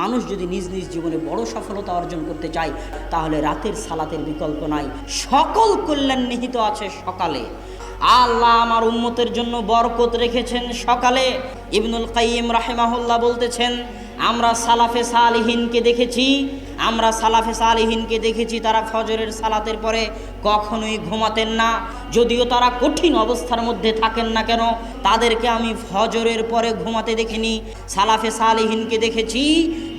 মানুষ যদি নিজ নিজ জীবনে বড় সফলতা অর্জন করতে চায়, তাহলে রাতের সালাতের বিকল্প নাই। সকল কল্যাণ নিহিত আছে সকালে। আল্লাহ আমার উম্মতের জন্য বরকত রেখেছেন সকালে। ইবনুল কাইম রাহেমাহুল্লাহ বলতেছেন, আমরা সালাফে সালিহিনকে দেখেছি, আমরা সালাফে সালিহিনকে দেখেছি, তারা ফজরের সালাতের পরে কখনোই ঘুমাতেন না। যদিও তারা কঠিন অবস্থার মধ্যে থাকেন না কেন, তাদেরকে আমি ফজরের পরে ঘুমাতে দেখিনি। সালাফে সালিহিনকে দেখেছি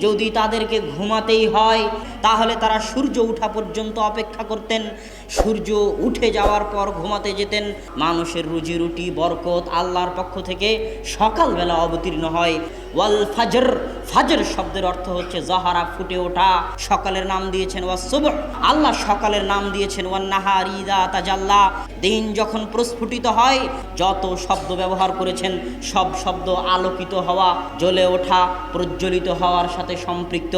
যদি তাদেরকে ঘুমাতেই হয় তাহলে তারা সূর্য ওঠা পর্যন্ত অপেক্ষা করতেন। সূর্য উঠে যাওয়ার পর ঘুমাতে যেতেন। মানুষের রুজি রুটি, বরকত আল্লাহর পক্ষ থেকে সকালবেলা অবতীর্ণ হয়। ওয়াল ফাজর ফাজর শব্দের অর্থ হচ্ছে জাহারা, ফুটে ওঠা। সকালের নাম দিয়েছেন ওয়া সুবহ। আল্লাহ সকালের নাম দিয়েছেন ওয়ান নাহার ইদা তাজাল্লা। দিন যখন প্রস্ফুটিত হয়, যত শব্দ ব্যবহার করেছেন, সব শব্দ আলোকিত হওয়া, জ্বলে ওঠা, প্রজ্বলিত হওয়ার সাথে সম্পৃক্ত।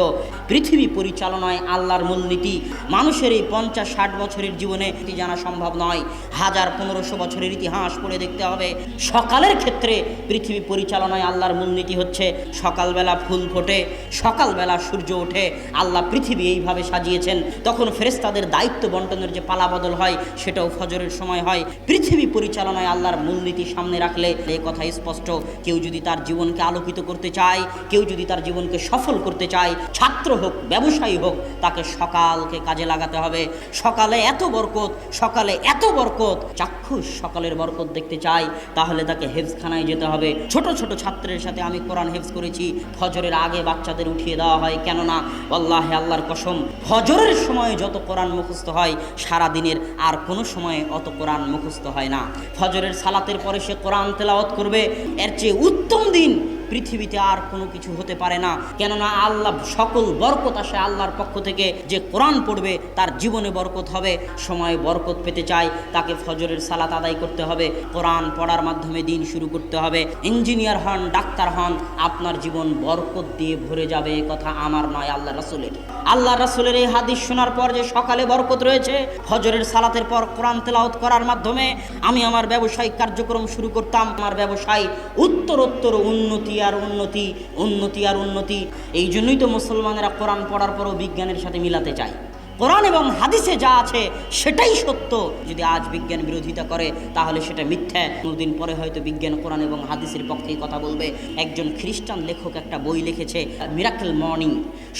পৃথিবী পরিচালনায় আল্লাহর মূলনীতি। মানুষের এই পঞ্চাশ, ষাট বছরের জীবনে এটি জানা সম্ভব নয়। হাজার, পনেরোশো বছরের ইতিহাস পড়ে দেখতে হবে। সকালের ক্ষেত্রে পৃথিবী পরিচালনায় আল্লাহর মূলনীতি হচ্ছে সকালবেলা ফুল ফোটে, সকালবেলা সূর্য ওঠে, আল্লাহ পৃথিবী এইভাবে সাজিয়েছেন। তখন ফেরেস্তাদের দায়িত্ব বন্টনের যে পালাবদল হয়, সেটাও ফজরের সময় হয়। পৃথিবী পরিচালনায় আল্লাহর মূলনীতি সামনে রাখলে এ কথা স্পষ্ট। কেউ যদি তার জীবনকে আলোকিত করতে চায়, কেউ যদি তার জীবনকে সফল করতে চায়, ছাত্র হোক, ব্যবসায়ী হোক তাকে সকালকে কাজে লাগাতে হবে। সকালে এত বরকত, সকালে এত বরকত। চাক্ষুষ সকালের বরকত দেখতে চাই, তাহলে তাকে হেফজখানায় যেতে হবে। ছোট ছোট ছাত্রের সাথে আমি কোরআন হেফজ করেছি। ফজরের আগে বাচ্চাদের উঠিয়ে দেওয়া হয়, কেননা আল্লাহ আল্লাহর কসম, ফজরের সময় যত কোরআন মুখস্থ হয় সারা দিনের আর কোনো সময়ে অত কোরআন মুখস্থ হয় না। ফজরের সালাতের পরে সে কোরআন তেলাওয়াত করবে। এর চেয়ে উত্তম দিন পৃথিবীতে আর কোনো কিছু হতে পারে না। কেননা আল্লাহ সকল বরকত আসে আল্লাহর পক্ষ থেকে। যে কোরআন পড়বে, তার জীবনে বরকত হবে, সময় বরকত পেতে চায়, তাকে ফজরের সালাত আদায় করতে হবে, কোরআন পড়ার মাধ্যমে দিন শুরু করতে হবে। ইঞ্জিনিয়ার হন, ডাক্তার হন, আপনার জীবন বরকত দিয়ে ভরে যাবে কথা আমার নয়, আল্লাহ রাসুলের। আল্লাহ রাসুলের এই হাদিস শোনার পর যে সকালে বরকত রয়েছে, ফজরের সালাতের পর কোরআন তেলাওত করার মাধ্যমে আমি আমার ব্যবসায়িক কার্যক্রম শুরু করতাম। আমার ব্যবসায় উত্তরোত্তর উন্নতি আর উন্নতি উন্নতি আর উন্নতি। এই জন্যই তো মুসলমানেরা কোরআন পড়ার পরও বিজ্ঞানের সাথে মিলাতে চায়। কোরআন এবং হাদিসে যা আছে সেটাই সত্য। যদি আজ বিজ্ঞান বিরোধিতা করে, তাহলে সেটা মিথ্যা। কোনোদিন পরে হয়তো বিজ্ঞান, কোরআন এবং হাদিসের পক্ষেই কথা বলবে। একজন খ্রিস্টান লেখক একটা বই লিখেছে মিরাকেল মর্নিং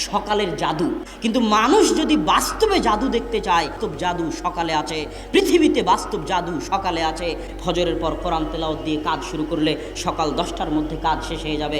সকালের জাদু। কিন্তু মানুষ যদি বাস্তবে জাদু দেখতে চায় তো জাদু সকালে আছে। পৃথিবীতে বাস্তব জাদু সকালে আছে। ফজরের পর কোরআন তেলাওয়াত দিয়ে কাজ শুরু করলে সকাল দশটার মধ্যে কাজ শেষ হয়ে যাবে।